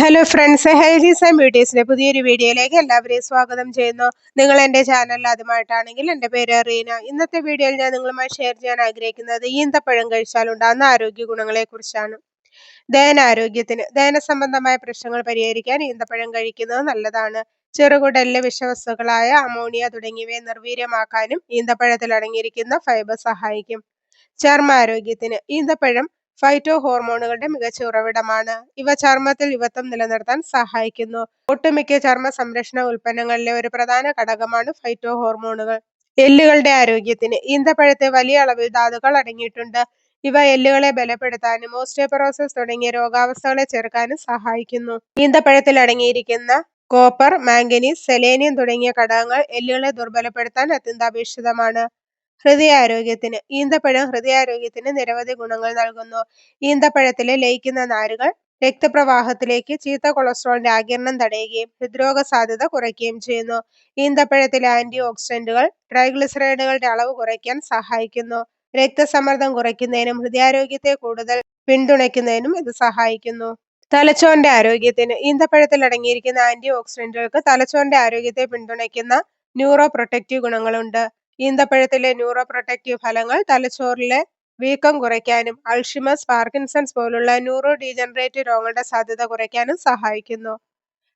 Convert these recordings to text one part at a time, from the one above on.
Hello friends healthies and ബ്യൂട്ടീസിന്റെ പുതിയൊരു വീഡിയോയിലേക്ക് എല്ലാവരെയും സ്വാഗതം ചെയ്യുന്നു. നിങ്ങൾ എന്റെ ചാനൽ ആദ്യമായിട്ടാണെങ്കിൽ എന്റെ പേര് റീന. ഇന്നത്തെ വീഡിയോയിൽ ഞാൻ നിങ്ങളുമായി ഷെയർ ചെയ്യാൻ ആഗ്രഹിക്കുന്നത് ഈന്തപ്പഴം കഴിച്ചാൽ ഉണ്ടാകുന്ന ആരോഗ്യ ഗുണങ്ങളെക്കുറിച്ചാണ് ദഹനാരോഗ്യത്തിന് ദഹന സംബന്ധമായ പ്രശ്നങ്ങൾ പരിഹരിക്കാൻ ഈന്തപ്പഴം കഴിക്കുന്നത് നല്ലതാണ്. ചെറുകുടലിലെ വിഷവസ്തുക്കളായ അമോണിയ തുടങ്ങിയവയെ നിർവീര്യമാക്കാനും ഈന്തപ്പഴത്തിൽ അടങ്ങിയിരിക്കുന്ന ഫൈബർ സഹായിക്കും. ചർമ്മ ആരോഗ്യത്തിന് ഈന്തപ്പഴം ഫൈറ്റോ ഹോർമോണുകളുടെ മികച്ച ഉറവിടമാണ്. ഇവ ചർമ്മത്തിൽ യുവത്വം നിലനിർത്താൻ സഹായിക്കുന്നു. ഒട്ടുമിക്ക ചർമ്മ സംരക്ഷണ ഉൽപ്പന്നങ്ങളിലെ ഒരു പ്രധാന ഘടകമാണ് ഫൈറ്റോ ഹോർമോണുകൾ എല്ലുകളുടെ ആരോഗ്യത്തിന് ഈന്തപ്പഴത്തെ വലിയ അളവിൽ ധാതുക്കൾ അടങ്ങിയിട്ടുണ്ട്. ഇവ എല്ലുകളെ ബലപ്പെടുത്താനും ഓസ്റ്റിയോപൊറോസിസ് തുടങ്ങിയ രോഗാവസ്ഥകളെ ചെറുക്കാനും സഹായിക്കുന്നു. ഈന്തപ്പഴത്തിൽ അടങ്ങിയിരിക്കുന്ന കോപ്പർ മാംഗനീസ് സെലേനിയം തുടങ്ങിയ ഘടകങ്ങൾ എല്ലുകളെ ദുർബലപ്പെടുത്താൻ അത്യന്താപേക്ഷിതമാണ്. ഹൃദയാരോഗ്യത്തിന് ഈന്തപ്പഴം ഹൃദയാരോഗ്യത്തിന് നിരവധി ഗുണങ്ങൾ നൽകുന്നു. ഈന്തപ്പഴത്തിലെ ലയിക്കുന്ന നാരുകൾ രക്തപ്രവാഹത്തിലേക്ക് ചീത്ത കൊളസ്ട്രോളിന്റെ ആകിരണം തടയുകയും ഹൃദ്രോഗ സാധ്യത കുറയ്ക്കുകയും ചെയ്യുന്നു. ഈന്തപ്പഴത്തിലെ ആന്റി ഓക്സിഡന്റുകൾ ട്രൈഗ്ലിസറൈഡുകളുടെ അളവ് കുറയ്ക്കാൻ സഹായിക്കുന്നു. രക്തസമ്മർദ്ദം കുറയ്ക്കുന്നതിനും ഹൃദയാരോഗ്യത്തെ കൂടുതൽ പിന്തുണയ്ക്കുന്നതിനും ഇത് സഹായിക്കുന്നു. തലച്ചോറിന്റെ ആരോഗ്യത്തിന് ഈന്തപ്പഴത്തിൽ അടങ്ങിയിരിക്കുന്ന ആന്റി ഓക്സിഡന്റുകൾക്ക് തലച്ചോറിന്റെ ആരോഗ്യത്തെ പിന്തുണയ്ക്കുന്ന ന്യൂറോ പ്രൊട്ടക്റ്റീവ് ഗുണങ്ങളുണ്ട്. ഈന്തപ്പഴത്തിലെ ന്യൂറോ പ്രൊട്ടക്റ്റീവ് ഫലങ്ങൾ തലച്ചോറിലെ വീക്കം കുറയ്ക്കാനും അൾഷിമസ് പാർക്കിൻസൺസ് പോലുള്ള ന്യൂറോ ഡീജനറേറ്റീവ് രോഗങ്ങളുടെ സാധ്യത കുറയ്ക്കാനും സഹായിക്കുന്നു.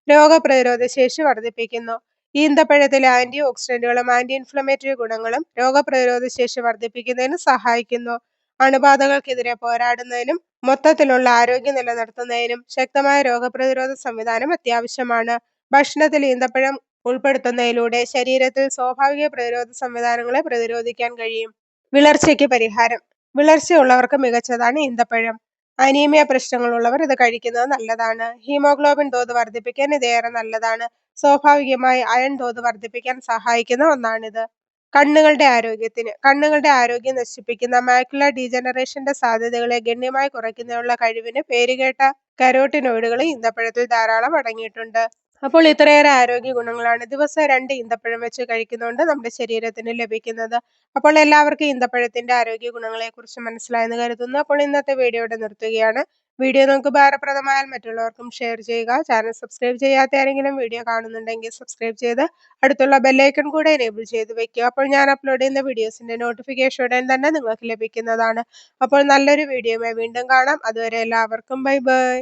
രോഗപ്രതിരോധ ശേഷി വർദ്ധിപ്പിക്കുന്നു. ഈന്തപ്പഴത്തിലെ ആന്റി ഓക്സിഡന്റുകളും ആന്റി ഇൻഫ്ലമേറ്ററി ഗുണങ്ങളും രോഗപ്രതിരോധ ശേഷി വർദ്ധിപ്പിക്കുന്നതിന് സഹായിക്കുന്നു. അണുബാധകൾക്കെതിരെ പോരാടുന്നതിനും മൊത്തത്തിലുള്ള ആരോഗ്യം നിലനിർത്തുന്നതിനും ശക്തമായ രോഗപ്രതിരോധ സംവിധാനം അത്യാവശ്യമാണ്. ഭക്ഷണത്തിൽ ഈന്തപ്പഴം ഉൾപ്പെടുത്തുന്നതിലൂടെ ശരീരത്തിൽ സ്വാഭാവിക പ്രതിരോധ സംവിധാനങ്ങളെ പ്രതിരോധിക്കാൻ കഴിയും. വിളർച്ചയ്ക്ക് പരിഹാരം. വിളർച്ചയുള്ളവർക്ക് മികച്ചതാണ് ഈന്തപ്പഴം. അനീമിയ പ്രശ്നങ്ങളുള്ളവർ ഇത് കഴിക്കുന്നത് നല്ലതാണ്. ഹീമോഗ്ലോബിൻ തോത് വർദ്ധിപ്പിക്കാൻ ഇത് ഏറെ നല്ലതാണ്. സ്വാഭാവികമായി അയൺ തോത് വർദ്ധിപ്പിക്കാൻ സഹായിക്കുന്ന ഒന്നാണിത്. കണ്ണുകളുടെ ആരോഗ്യത്തിന്. കണ്ണുകളുടെ ആരോഗ്യം നശിപ്പിക്കുന്ന മാക്കുല ഡീജനറേഷന്റെ സാധ്യതകളെ ഗണ്യമായി കുറയ്ക്കുന്നതിനുള്ള കഴിവിന് പേരുകേട്ട കരോട്ടിനോയിഡുകൾ ഈന്തപ്പഴത്തിൽ ധാരാളം അടങ്ങിയിട്ടുണ്ട്. അപ്പോൾ ഇത്രയേറെ ആരോഗ്യ ഗുണങ്ങളാണ്. ദിവസം രണ്ട് ഈന്തപ്പഴം വെച്ച് കഴിക്കുന്നതുകൊണ്ട് നമ്മുടെ ശരീരത്തിന് ലഭിക്കുന്നത്. അപ്പോൾ എല്ലാവർക്കും ഈന്തപ്പഴത്തിന്റെ ആരോഗ്യ ഗുണങ്ങളെ കുറിച്ച് മനസ്സിലായെന്ന് കരുതുന്നു. അപ്പോൾ ഇന്നത്തെ വീഡിയോ ഇവിടെ നിർത്തുകയാണ്. വീഡിയോ നമുക്ക് ഭാരപ്രദമായാൽ മറ്റുള്ളവർക്കും ഷെയർ ചെയ്യുക. ചാനൽ സബ്സ്ക്രൈബ് ചെയ്യാത്ത ആരെങ്കിലും വീഡിയോ കാണുന്നുണ്ടെങ്കിൽ സബ്സ്ക്രൈബ് ചെയ്ത് അടുത്തുള്ള ബെല്ലൈക്കൺ കൂടെ എനേബിൾ ചെയ്ത് വെക്കുക. അപ്പോൾ ഞാൻ അപ്ലോഡ് ചെയ്യുന്ന വീഡിയോസിന്റെ നോട്ടിഫിക്കേഷൻ ഉടൻ തന്നെ നിങ്ങൾക്ക് ലഭിക്കുന്നതാണ്. അപ്പോൾ നല്ലൊരു വീഡിയോയുമായി വീണ്ടും കാണാം. അതുവരെ എല്ലാവർക്കും ബൈ ബൈ